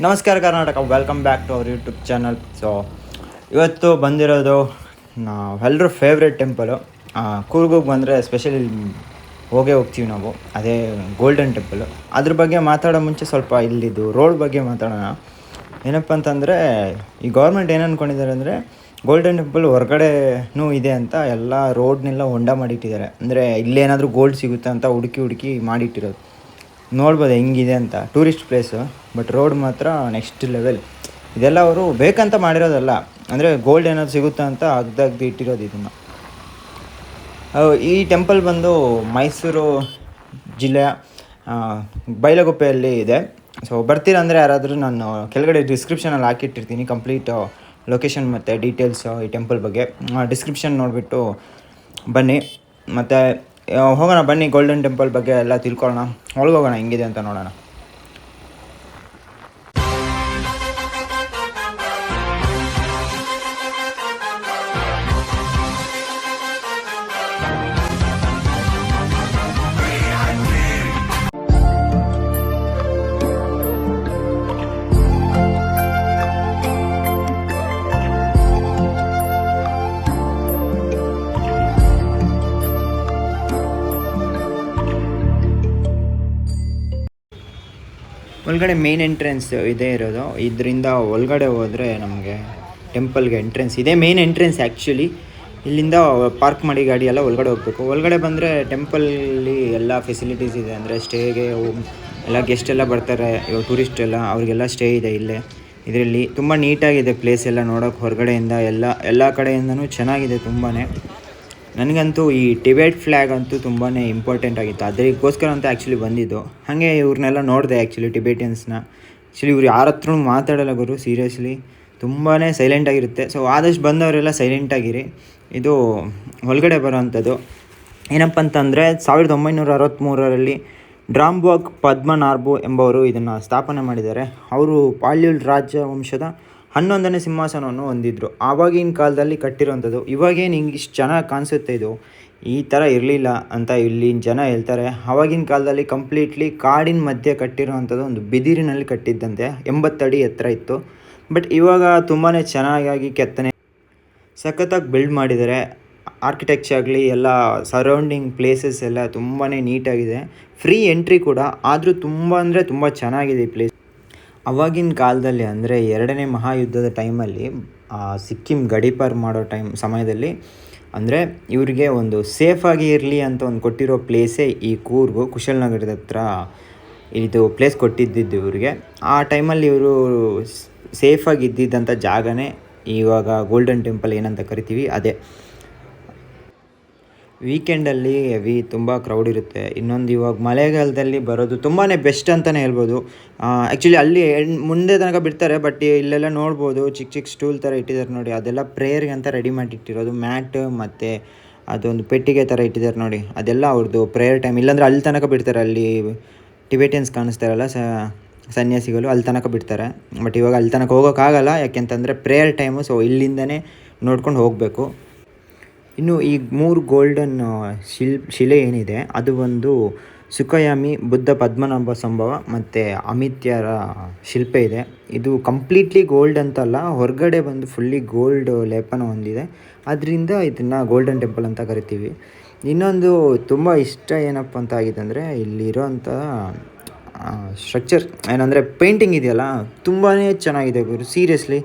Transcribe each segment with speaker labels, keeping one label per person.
Speaker 1: ನಮಸ್ಕಾರ Karnataka welcome back to our YouTube channel so ಇವತ್ತು ಬಂದಿರೋದು ಎಲ್ಲರೂ ಫೇವ್ರೆಟ್ ಟೆಂಪಲು ಕೂರ್ಗಿಗೆ ಬಂದರೆ ಸ್ಪೆಷಲಿ ಹೋಗೇ ಹೋಗ್ತೀವಿ ನಾವು, ಅದೇ ಗೋಲ್ಡನ್ ಟೆಂಪಲು ಅದ್ರ ಬಗ್ಗೆ ಮಾತಾಡೋ ಮುಂಚೆ ಸ್ವಲ್ಪ ಇಲ್ಲಿದ್ದು ರೋಡ್ ಬಗ್ಗೆ ಮಾತಾಡೋಣ. ಏನಪ್ಪ ಅಂತಂದರೆ, ಈ ಗೌರ್ಮೆಂಟ್ ಏನು ಅಂದ್ಕೊಂಡಿದ್ದಾರೆ ಅಂದರೆ ಗೋಲ್ಡನ್ ಟೆಂಪಲ್ ಹೊರಗಡೆನೂ ಇದೆ ಅಂತ ಎಲ್ಲ ರೋಡ್ನೆಲ್ಲ ಹೊಂಡ ಮಾಡಿಟ್ಟಿದ್ದಾರೆ. ಅಂದರೆ, ಇಲ್ಲೇನಾದರೂ ಗೋಲ್ಡ್ ಸಿಗುತ್ತೆ ಅಂತ ಹುಡುಕಿ ಹುಡುಕಿ ಮಾಡಿಟ್ಟಿರೋದು. ನೋಡ್ಬೋದು ಹೆಂಗಿದೆ ಅಂತ. ಟೂರಿಸ್ಟ್ ಪ್ಲೇಸು ಬಟ್ ರೋಡ್ ಮಾತ್ರ ನೆಕ್ಸ್ಟ್ ಲೆವೆಲ್ ಇದೆಲ್ಲ ಅವರು ಬೇಕಂತ ಮಾಡಿರೋದಲ್ಲ. ಅಂದರೆ ಗೋಲ್ಡ್ ಏನಾದ್ರು ಸಿಗುತ್ತಾ ಅಂತ ಅಗ್ದಾಗ್ದು ಇಟ್ಟಿರೋದು ಇದನ್ನು. ಈ ಟೆಂಪಲ್ ಬಂದು ಮೈಸೂರು ಜಿಲ್ಲೆಯ ಬೈಲಗುಪ್ಪೆಯಲ್ಲಿ ಇದೆ. ಸೊ ಬರ್ತೀರಾ ಅಂದರೆ ಯಾರಾದರೂ ನಾನು ಕೆಳಗಡೆ ಡಿಸ್ಕ್ರಿಪ್ಷನಲ್ಲಿ ಹಾಕಿಟ್ಟಿರ್ತೀನಿ ಕಂಪ್ಲೀಟ್ ಲೊಕೇಶನ್ ಮತ್ತು ಡೀಟೇಲ್ಸು ಈ ಟೆಂಪಲ್ ಬಗ್ಗೆ. ಡಿಸ್ಕ್ರಿಪ್ಷನ್ ನೋಡಿಬಿಟ್ಟು ಬನ್ನಿ. ಮತ್ತು ಹೋಗೋಣ ಬನ್ನಿ ಗೋಲ್ಡನ್ ಟೆಂಪಲ್ ಬಗ್ಗೆ ಎಲ್ಲ ತಿಳ್ಕೊಳ್ಳೋಣ. ಒಳಗೆ ಹೋಗೋಣ ಹೆಂಗಿದೆ ಅಂತ ನೋಡೋಣ. ಒಳಗಡೆ ಮೇನ್ ಎಂಟ್ರೆನ್ಸ್ ಇದೇ ಇರೋದು. ಇದರಿಂದ ಒಳಗಡೆ ಹೋದರೆ ನಮಗೆ ಟೆಂಪಲ್ಗೆ ಎಂಟ್ರೆನ್ಸ್ ಇದೆ ಮೇನ್ ಎಂಟ್ರೆನ್ಸ್ ಆ್ಯಕ್ಚುಲಿ ಇಲ್ಲಿಂದ ಪಾರ್ಕ್ ಮಾಡಿ ಗಾಡಿ ಎಲ್ಲ ಒಳಗಡೆ ಹೋಗ್ಬೇಕು. ಒಳಗಡೆ ಬಂದರೆ ಟೆಂಪಲಲ್ಲಿ ಎಲ್ಲ ಫೆಸಿಲಿಟೀಸ್ ಇದೆ ಅಂದರೆ ಸ್ಟೇಗೆ ಎಲ್ಲ ಗೆಸ್ಟ್ ಎಲ್ಲ ಬರ್ತಾರೆ. ಇವಾಗ ಟೂರಿಸ್ಟ್ ಎಲ್ಲ, ಅವರಿಗೆಲ್ಲ ಸ್ಟೇ ಇದೆ ಇಲ್ಲೇ. ಇದರಲ್ಲಿ ತುಂಬ ನೀಟಾಗಿದೆ ಪ್ಲೇಸ್ ಎಲ್ಲ ನೋಡೋಕೆ ಹೊರಗಡೆಯಿಂದ. ಎಲ್ಲ ಎಲ್ಲ ಕಡೆಯಿಂದನೂ ಚೆನ್ನಾಗಿದೆ ತುಂಬಾ ನನಗಂತೂ ಈ ಟಿಬೇಟ್ ಫ್ಲ್ಯಾಗ್ ಅಂತೂ ತುಂಬಾ ಇಂಪಾರ್ಟೆಂಟ್ ಆಗಿತ್ತು. ಅದಕ್ಕೋಸ್ಕರ ಅಂತ ಆ್ಯಕ್ಚುಲಿ ಬಂದಿದ್ದು. ಹಾಗೆ ಇವ್ರನ್ನೆಲ್ಲ ನೋಡಿದೆ ಆ್ಯಕ್ಚುಲಿ ಟಿಬೇಟಿಯನ್ಸ್ನ ಆ್ಯಕ್ಚುಲಿ ಇವ್ರು ಯಾರ ಹತ್ರನೂ ಮಾತಾಡಲ್ಲ ಗುರು ಸೀರಿಯಸ್ಲಿ ತುಂಬಾ ಸೈಲೆಂಟಾಗಿರುತ್ತೆ ಸೊ ಆದಷ್ಟು ಬಂದವರೆಲ್ಲ ಸೈಲೆಂಟಾಗಿರಿ ಇದು ಒಳಗಡೆ ಬರೋವಂಥದ್ದು ಏನಪ್ಪ ಅಂತಂದರೆ, ಸಾವಿರದ ಒಂಬೈನೂರ ಅರವತ್ತ್ಮೂರರಲ್ಲಿ ಡ್ರಾಂಬಾಗ್ ಪದ್ಮನಾರ್ಬು ಎಂಬವರು ಇದನ್ನು ಸ್ಥಾಪನೆ ಮಾಡಿದ್ದಾರೆ. ಅವರು ಪಾಲ್ಯುಲ್ ರಾಜವಂಶದ ಹನ್ನೊಂದನೇ ಸಿಂಹಾಸನವನ್ನು ಹೊಂದಿದ್ರು. ಆವಾಗಿನ ಕಾಲದಲ್ಲಿ ಕಟ್ಟಿರೋವಂಥದ್ದು, ಇವಾಗೇನು ಹಿಂಗೆ ಇಷ್ಟು ಚೆನ್ನಾಗಿ ಕಾಣಿಸುತ್ತೆ ಇದು? ಈ ಥರ ಇರಲಿಲ್ಲ ಅಂತ ಇಲ್ಲಿನ ಜನ ಹೇಳ್ತಾರೆ. ಆವಾಗಿನ ಕಾಲದಲ್ಲಿ ಕಂಪ್ಲೀಟ್ಲಿ ಕಾಡಿನ ಮಧ್ಯೆ ಕಟ್ಟಿರೋವಂಥದ್ದು ಒಂದು ಬಿದಿರಿನಲ್ಲಿ ಕಟ್ಟಿದ್ದಂತೆ. ಎಂಬತ್ತಡಿ ಎತ್ತರ ಇತ್ತು. ಬಟ್ ಇವಾಗ ತುಂಬಾ ಚೆನ್ನಾಗಿ ಕೆತ್ತನೆ ಸಖತ್ತಾಗಿ ಬಿಲ್ಡ್ ಮಾಡಿದ್ದಾರೆ. ಆರ್ಕಿಟೆಕ್ಚರ್ ಆಗಲಿ, ಎಲ್ಲ ಸರೌಂಡಿಂಗ್ ಪ್ಲೇಸಸ್ ಎಲ್ಲ ತುಂಬಾ ನೀಟಾಗಿದೆ. ಫ್ರೀ ಎಂಟ್ರಿ ಕೂಡ, ಆದರೂ ತುಂಬ ಅಂದರೆ ತುಂಬ ಚೆನ್ನಾಗಿದೆ ಈ ಪ್ಲೇಸ್. ಅವಾಗಿನ ಕಾಲದಲ್ಲಿ ಅಂದರೆ ಎರಡನೇ ಮಹಾಯುದ್ಧದ ಟೈಮಲ್ಲಿ ಸಿಕ್ಕಿಂ ಗಡಿಪಾರ್ ಮಾಡೋ ಟೈಮ್ ಸಮಯದಲ್ಲಿ ಅಂದರೆ ಇವರಿಗೆ ಒಂದು ಸೇಫಾಗಿ ಇರಲಿ ಅಂತ ಒಂದು ಕೊಟ್ಟಿರೋ ಪ್ಲೇಸೇ ಈ ಕೂರ್ಗು ಕುಶಲನಗರದ ಹತ್ರ ಇದು ಪ್ಲೇಸ್ ಕೊಟ್ಟಿದ್ದಿದ್ದು ಇವರಿಗೆ. ಆ ಟೈಮಲ್ಲಿ ಇವರು ಸೇಫಾಗಿ ಇದ್ದಿದ್ದಂಥ ಜಾಗನೇ ಇವಾಗ ಗೋಲ್ಡನ್ ಟೆಂಪಲ್ ಏನಂತ ಕರಿತೀವಿ, ಅದೇ. ವೀಕೆಂಡಲ್ಲಿ ಹೆವಿ ತುಂಬ ಕ್ರೌಡ್ ಇರುತ್ತೆ. ಇನ್ನೊಂದು ಇವಾಗ ಮಳೆಗಾಲದಲ್ಲಿ ಬರೋದು ತುಂಬಾ ಬೆಸ್ಟ್ ಅಂತಲೇ ಹೇಳ್ಬೋದು. ಆ್ಯಕ್ಚುಲಿ ಅಲ್ಲಿ ಮುಂದೆ ತನಕ ಬಿಡ್ತಾರೆ ಬಟ್ ಇಲ್ಲೆಲ್ಲ ನೋಡ್ಬೋದು. ಚಿಕ್ಕ ಚಿಕ್ಕ ಸ್ಟೂಲ್ ಥರ ಇಟ್ಟಿದ್ದಾರೆ ನೋಡಿ. ಅದೆಲ್ಲ ಪ್ರೇಯರ್ಗೆ ಅಂತ ರೆಡಿ ಮಾಡಿಟ್ಟಿರೋದು. ಮ್ಯಾಟ್ ಮತ್ತು ಅದೊಂದು ಪೆಟ್ಟಿಗೆ ಥರ ಇಟ್ಟಿದ್ದಾರೆ ನೋಡಿ. ಅದೆಲ್ಲ ಅವ್ರದ್ದು ಪ್ರೇಯರ್ ಟೈಮ್ ಇಲ್ಲಾಂದರೆ ಅಲ್ಲಿ ತನಕ ಬಿಡ್ತಾರೆ. ಅಲ್ಲಿ ಟಿಬೇಟಿಯನ್ಸ್ ಕಾಣಿಸ್ತಾರಲ್ಲ, ಸ, ಸನ್ಯಾಸಿಗಳು ಅಲ್ಲಿ ತನಕ ಬಿಡ್ತಾರೆ. ಬಟ್ ಇವಾಗ ಅಲ್ಲಿ ತನಕ ಹೋಗೋಕ್ಕಾಗಲ್ಲ. ಯಾಕೆಂತಂದರೆ ಪ್ರೇಯರ್ ಟೈಮು ಸೊ ಇಲ್ಲಿಂದನೇ ನೋಡ್ಕೊಂಡು ಹೋಗಬೇಕು. ಇನ್ನು ಈ ಮೂರು ಗೋಲ್ಡನ್ ಶಿಲ್, ಶಿಲೆ ಏನಿದೆ, ಅದು ಒಂದು ಸುಖಯಾಮಿ, ಬುದ್ಧ ಪದ್ಮನಾಭ ಸಂಭವ ಮತ್ತು ಅಮಿತ್ಯರ ಶಿಲ್ಪ ಇದೆ. ಇದು ಕಂಪ್ಲೀಟ್ಲಿ ಗೋಲ್ಡ್ ಅಂತಲ್ಲ, ಹೊರಗಡೆ ಬಂದು ಫುಲ್ಲಿ ಗೋಲ್ಡ್ ಲೇಪನ ಹೊಂದಿದೆ. ಅದರಿಂದ ಇದನ್ನು ಗೋಲ್ಡನ್ ಟೆಂಪಲ್ ಅಂತ ಕರಿತೀವಿ. ಇನ್ನೊಂದು ತುಂಬ ಇಷ್ಟ ಏನಪ್ಪ ಅಂತ ಆಗಿದೆ ಅಂದರೆ ಇಲ್ಲಿರೋಂಥ ಸ್ಟ್ರಕ್ಚರ್ ಏನಂದರೆ ಪೇಂಟಿಂಗ್ ಇದೆಯಲ್ಲ ತುಂಬಾ ಚೆನ್ನಾಗಿದೆ ಗುರು seriously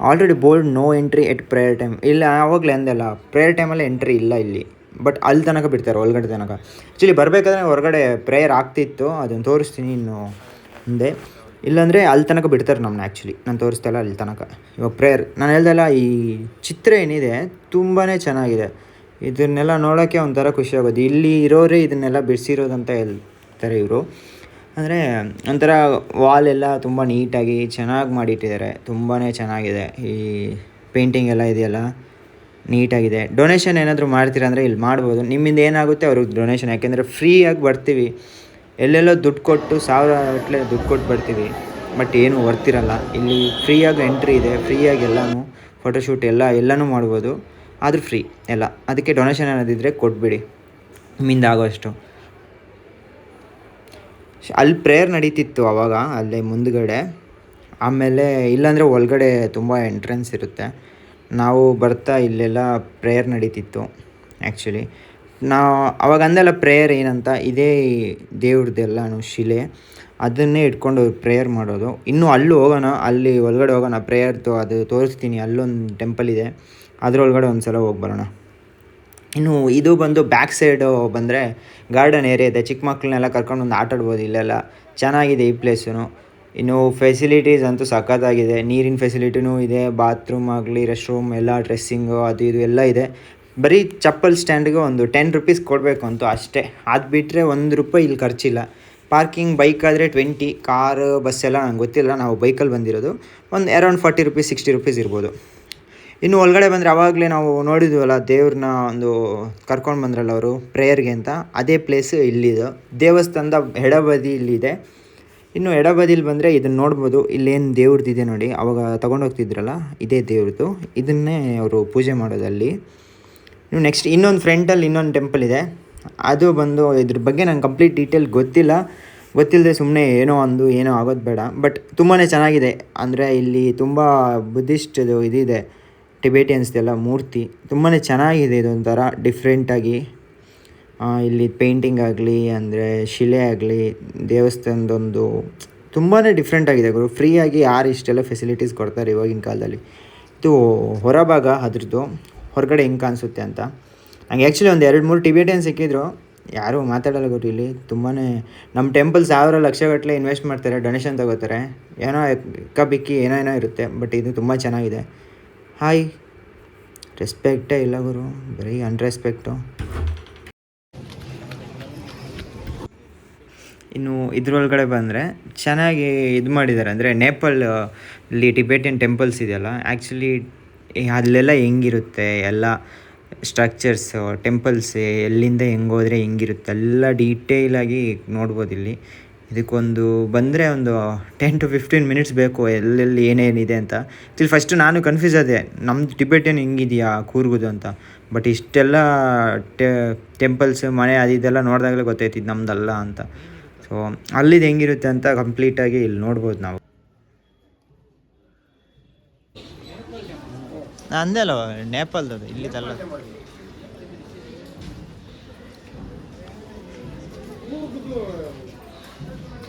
Speaker 1: already board no entry at prayer time ಇಲ್ಲ ಆವಾಗಲೇ ಅಂದಲ್ಲ ಪ್ರೇಯರ್ ಟೈಮಲ್ಲಿ ಎಂಟ್ರಿ ಇಲ್ಲ ಇಲ್ಲಿ. ಬಟ್ ಅಲ್ಲಿ ತನಕ ಬಿಡ್ತಾರೆ, ಒಳಗಡೆ ತನಕ. ಆ್ಯಕ್ಚುಲಿ ಬರಬೇಕಾದ್ರೆ ಹೊರಗಡೆ ಪ್ರೇಯರ್ ಆಗ್ತಿತ್ತು, ಅದನ್ನು ತೋರಿಸ್ತೀನಿ ಇನ್ನು ಮುಂದೆ. ಇಲ್ಲಾಂದರೆ ಅಲ್ಲಿ ತನಕ ಬಿಡ್ತಾರೆ ನಮ್ಮನ್ನ ಆ್ಯಕ್ಚುಲಿ ನಾನು ತೋರಿಸ್ತಾ ಇಲ್ಲ ಅಲ್ಲಿ ತನಕ. ಇವಾಗ ಪ್ರೇಯರ್ ನಾನು ಹೇಳ್ದಲ್ಲ ಈ ಚಿತ್ರ ಏನಿದೆ ತುಂಬಾ ಚೆನ್ನಾಗಿದೆ. ಇದನ್ನೆಲ್ಲ ನೋಡೋಕ್ಕೆ ಒಂಥರ ಖುಷಿ ಆಗೋದು. ಇಲ್ಲಿ ಇರೋರೇ ಇದನ್ನೆಲ್ಲ ಬಿಡಿಸಿರೋದಂತ ಹೇಳ್ತಾರೆ ಇವರು. ಅಂದರೆ ಒಂಥರ ವಾಲ್ ಎಲ್ಲ ತುಂಬ ನೀಟಾಗಿ ಚೆನ್ನಾಗಿ ಮಾಡಿಟ್ಟಿದ್ದಾರೆ ತುಂಬಾ ಚೆನ್ನಾಗಿದೆ ಈ ಪೇಂಟಿಂಗ್ ಎಲ್ಲ ಇದೆಯಲ್ಲ. ನೀಟಾಗಿದೆ ಡೊನೇಷನ್ ಏನಾದರೂ ಮಾಡ್ತೀರಾ ಅಂದರೆ ಇಲ್ಲಿ ಮಾಡ್ಬೋದು. ನಿಮ್ಮಿಂದ ಏನಾಗುತ್ತೆ ಅವ್ರಿಗೆ ಡೊನೇಷನ್ ಯಾಕೆಂದರೆ ಫ್ರೀಯಾಗಿ ಬರ್ತೀವಿ. ಎಲ್ಲೆಲ್ಲೋ ದುಡ್ಡು ಕೊಟ್ಟು ಸಾವಿರ ಗಟ್ಟಲೆ ದುಡ್ಡು ಕೊಟ್ಟು ಬರ್ತೀವಿ. ಬಟ್ ಏನು ಬರ್ತಿರಲ್ಲ ಇಲ್ಲಿ ಫ್ರೀಯಾಗಿ ಎಂಟ್ರಿ ಇದೆ. ಫ್ರೀಯಾಗಿ ಎಲ್ಲನೂ ಫೋಟೋಶೂಟ್ ಎಲ್ಲ, ಎಲ್ಲನೂ ಮಾಡ್ಬೋದು. ಆದರೂ ಫ್ರೀ ಎಲ್ಲ. ಅದಕ್ಕೆ ಡೊನೇಷನ್ ಏನಾದಿದ್ದರೆ ಕೊಟ್ಬಿಡಿ. ನಿಮ್ಮಿಂದ ಆಗೋಷ್ಟು ಅಲ್ಲಿ ಪ್ರೇಯರ್ ನಡೀತಿತ್ತು ಅವಾಗ, ಅಲ್ಲೇ ಮುಂದ್ಗಡೆ. ಆಮೇಲೆ ಇಲ್ಲಾಂದರೆ ಒಳಗಡೆ ತುಂಬ ಎಂಟ್ರೆನ್ಸ್ ಇರುತ್ತೆ. ನಾವು ಬರ್ತಾ ಇಲ್ಲೆಲ್ಲ ಪ್ರೇಯರ್ ನಡೀತಿತ್ತು ಆ್ಯಕ್ಚುಲಿ ನಾವು ಅವಾಗ ಅಂದೆಲ್ಲ ಪ್ರೇಯರ್ ಏನಂತ, ಇದೇ ದೇವ್ರದ್ದೆಲ್ಲ ಶಿಲೆ. ಅದನ್ನೇ ಇಟ್ಕೊಂಡು ಪ್ರೇಯರ್ ಮಾಡೋದು. ಇನ್ನೂ ಅಲ್ಲೂ ಹೋಗೋಣ, ಅಲ್ಲಿ ಒಳಗಡೆ ಹೋಗೋಣ, ಪ್ರೇಯರ್ದು ಅದು ತೋರಿಸ್ತೀನಿ, ಅಲ್ಲೊಂದು ಟೆಂಪಲ್ ಇದೆ. ಅದರೊಳಗಡೆ ಒಂದು ಸಲ ಹೋಗಿ ಬರೋಣ. ಇನ್ನು ಇದು ಬಂದು ಬ್ಯಾಕ್ ಸೈಡು ಬಂದರೆ ಗಾರ್ಡನ್ ಏರಿಯಾ ಇದೆ. ಚಿಕ್ಕ ಮಕ್ಕಳನ್ನೆಲ್ಲ ಕರ್ಕೊಂಡು ಒಂದು ಆಟ ಆಡ್ಬೋದು ಇಲ್ಲೆಲ್ಲ. ಚೆನ್ನಾಗಿದೆ ಈ ಪ್ಲೇಸೂ ಇನ್ನು ಫೆಸಿಲಿಟೀಸ್ ಅಂತೂ ಸಖತ್ತಾಗಿದೆ. ನೀರಿನ ಫೆಸಿಲಿಟಿನೂ ಇದೆ. ಬಾತ್ರೂಮ್ ಆಗಲಿ ರೆಸ್ಟ್ ರೂಮ್ ಎಲ್ಲ ಡ್ರೆಸ್ಸಿಂಗು ಅದು ಇದು ಎಲ್ಲ ಇದೆ. ಬರೀ ಚಪ್ಪಲ್ ಸ್ಟ್ಯಾಂಡ್ಗೆ ಒಂದು ಟೆನ್ ರುಪೀಸ್ ಕೊಡಬೇಕು ಅಂತೂ ಅಷ್ಟೇ. ಅದು ಬಿಟ್ಟರೆ ಒಂದು ರೂಪಾಯಿ ಇಲ್ಲಿ ಖರ್ಚಿಲ್ಲ. ಪಾರ್ಕಿಂಗ್ ಬೈಕ್ ಆದರೆ ಟ್ವೆಂಟಿ ಕಾರ್ ಬಸ್ ಎಲ್ಲ ನಂಗೆ ಗೊತ್ತಿಲ್ಲ. ನಾವು ಬೈಕಲ್ಲಿ ಬಂದಿರೋದು. ಒಂದು around forty rupees sixty rupees ಇರ್ಬೋದು. ಇನ್ನು ಒಳಗಡೆ ಬಂದರೆ ಆವಾಗಲೇ ನಾವು ನೋಡಿದ್ವಲ್ಲ ದೇವ್ರನ್ನ ಒಂದು ಕರ್ಕೊಂಡು ಬಂದ್ರಲ್ಲ ಅವರು ಪ್ರೇಯರ್ಗೆ ಅಂತ. ಅದೇ ಪ್ಲೇಸ್ ಇಲ್ಲಿದು. ದೇವಸ್ಥಾನದ ಎಡಬದಿ ಇಲ್ಲಿದೆ. ಇನ್ನು ಎಡಬದಿಲಿ ಬಂದರೆ ಇದನ್ನು ನೋಡ್ಬೋದು. ಇಲ್ಲೇನು ದೇವ್ರದ್ದಿದೆ ನೋಡಿ. ಅವಾಗ ತೊಗೊಂಡೋಗ್ತಿದ್ರಲ್ಲ ಇದೇ ದೇವ್ರದ್ದು ಇದನ್ನೇ ಅವರು ಪೂಜೆ ಮಾಡೋದಲ್ಲಿ. ಇನ್ನು ನೆಕ್ಸ್ಟ್ ಇನ್ನೊಂದು ಫ್ರೆಂಟಲ್ಲಿ ಇನ್ನೊಂದು ಟೆಂಪಲ್ ಇದೆ. ಅದು ಬಂದು ಇದ್ರ ಬಗ್ಗೆ ನಂಗೆ ಕಂಪ್ಲೀಟ್ ಡೀಟೇಲ್ ಗೊತ್ತಿಲ್ಲ. ಗೊತ್ತಿಲ್ಲದೆ ಸುಮ್ಮನೆ ಏನೋ ಅಂದು, ಏನೋ ಆಗೋದು ಬೇಡ. ಬಟ್ ತುಂಬಾ ಚೆನ್ನಾಗಿದೆ. ಅಂದರೆ ಇಲ್ಲಿ ತುಂಬ ಬುದ್ಧಿಸ್ಟ್ದು ಇದಿದೆ ಟಿಬೇಟಿಯನ್ಸ್ದೆಲ್ಲ ಮೂರ್ತಿ. ತುಂಬಾ ಚೆನ್ನಾಗಿದೆ, ಇದೊಂಥರ ಡಿಫ್ರೆಂಟಾಗಿ ಇಲ್ಲಿ ಪೇಂಟಿಂಗ್ ಆಗಲಿ, ಅಂದರೆ ಶಿಲೆ ಆಗಲಿ, ದೇವಸ್ಥಾನದೊಂದು ತುಂಬಾ ಡಿಫ್ರೆಂಟ್ ಆಗಿದೆ ಗುರು. ಫ್ರೀಯಾಗಿ ಯಾರು ಇಷ್ಟೆಲ್ಲ ಫೆಸಿಲಿಟೀಸ್ ಕೊಡ್ತಾರೆ ಇವಾಗಿನ ಕಾಲದಲ್ಲಿ. ಇದು ಹೊರಭಾಗ ಅದ್ರದ್ದು. ಹೊರಗಡೆ ಹೆಂಗೆ ಕಾಣಿಸುತ್ತೆ ಅಂತ. ಹಂಗೆ ಆ್ಯಕ್ಚುಲಿ ಒಂದು ಎರಡು ಮೂರು ಟಿಬೇಟಿಯನ್ ಸಿಕ್ಕಿದ್ರು. ಯಾರೂ ಮಾತಾಡಲ್ಲ ಗೊತ್ತು ಇಲ್ಲಿ. ತುಂಬಾ ನಮ್ಮ ಟೆಂಪಲ್ ಸಾವಿರ ಲಕ್ಷಗಟ್ಟಲೆ ಇನ್ವೆಸ್ಟ್ ಮಾಡ್ತಾರೆ ಡೊನೇಷನ್ ತಗೋತಾರೆ. ಏನೋ ಇಕ್ಕ ಬಿಕ್ಕಿ ಏನೋ ಏನೋ ಇರುತ್ತೆ ಬಟ್ ಇದು ತುಂಬ ಚೆನ್ನಾಗಿದೆ. ಹಾಯ್ ರೆಸ್ಪೆಕ್ಟೇ ಇಲ್ಲ ಗುರು. ಬರೀ ಅನ್ರೆಸ್ಪೆಕ್ಟು ಇನ್ನು ಇದ್ರೊಳಗಡೆ ಬಂದರೆ ಚೆನ್ನಾಗಿ ಇದು ಮಾಡಿದ್ದಾರೆ ಅಂದರೆ ನೇಪಾಲ್ ಟಿಬೆಟಿಯನ್ ಟಿಬೇಟಿಯನ್ ಟೆಂಪಲ್ಸ್ ಇದೆಯಲ್ಲ ಆ್ಯಕ್ಚುಲಿ ಅಲ್ಲೆಲ್ಲ ಹೆಂಗಿರುತ್ತೆ? ಎಲ್ಲ ಸ್ಟ್ರಕ್ಚರ್ಸ್ ಟೆಂಪಲ್ಸ್ ಎಲ್ಲಿಂದ ಹೆಂಗೋದ್ರೆ ಹೆಂಗಿರುತ್ತೆ? ಎಲ್ಲ ಡೀಟೇಲಾಗಿ ನೋಡ್ಬೋದು ಇಲ್ಲಿ. ಇದಕ್ಕೊಂದು ಬಂದರೆ ಒಂದು ಟೆನ್ ಟು ಫಿಫ್ಟೀನ್ ಮಿನಿಟ್ಸ್ ಬೇಕು, ಎಲ್ಲೆಲ್ಲಿ ಏನೇನಿದೆ ಅಂತ. ಆ್ಯಕ್ಚುಲಿ ಫಸ್ಟು ನಾನು ಕನ್ಫ್ಯೂಸ್ ಆದೆ ನಮ್ಮದು ಟಿಬೇಟಿಯನ್ ಹಿಂಗಿದೆಯಾ ಕೂರ್ಗುದು ಅಂತ. ಬಟ್ ಇಷ್ಟೆಲ್ಲ ಟೆಂಪಲ್ಸ್ ಮನೆ ಅದು ಇದೆಲ್ಲ ನೋಡಿದಾಗಲೇ ಗೊತ್ತಾಯ್ತಿದ್ದು ನಮ್ಮದಲ್ಲ ಅಂತ. ಸೊ ಅಲ್ಲಿದು ಹೆಂಗಿರುತ್ತೆ ಅಂತ ಕಂಪ್ಲೀಟಾಗಿ ಇಲ್ಲಿ ನೋಡ್ಬೋದು ನಾವು. ಅಂದೆ ಅಲ್ಲ ನೇಪಾಲ್ದದು ಇಲ್ಲಿದಲ್ಲ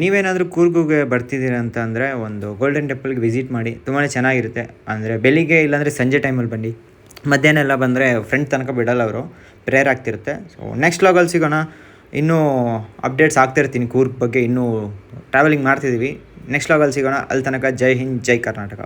Speaker 1: ನೀವೇನಾದರೂ ಕೂರ್ಗುಗೆ ಬರ್ತಿದ್ದೀರ ಅಂತ ಅಂದರೆ ಒಂದು ಗೋಲ್ಡನ್ ಟೆಂಪಲ್ಗೆ ವಿಸಿಟ್ ಮಾಡಿ ತುಂಬಾ ಚೆನ್ನಾಗಿರುತ್ತೆ. ಅಂದರೆ ಬೆಳಿಗ್ಗೆ ಇಲ್ಲಾಂದರೆ ಸಂಜೆ ಟೈಮಲ್ಲಿ ಬನ್ನಿ. ಮಧ್ಯಾಹ್ನ ಎಲ್ಲ ಬಂದರೆ ಫ್ರೆಂಡ್ ತನಕ ಬಿಡಲ್ಲ ಅವರು ಪ್ರೇಯರ್ ಆಗ್ತಿರುತ್ತೆ. ಸೊ ನೆಕ್ಸ್ಟ್ ಲಾಗಲ್ಲಿ ಸಿಗೋಣ. ಇನ್ನೂ ಅಪ್ಡೇಟ್ಸ್ ಆಗ್ತಿರ್ತೀನಿ ಕೂರ್ಗ್ ಬಗ್ಗೆ, ಇನ್ನೂ ಟ್ರಾವೆಲಿಂಗ್ ಮಾಡ್ತಿದ್ದೀವಿ ನೆಕ್ಸ್ಟ್ ಲಾಗಲ್ಲಿ ಸಿಗೋಣ. ಅಲ್ಲಿ ತನಕ ಜೈ ಹಿಂದ್, ಜೈ ಕರ್ನಾಟಕ.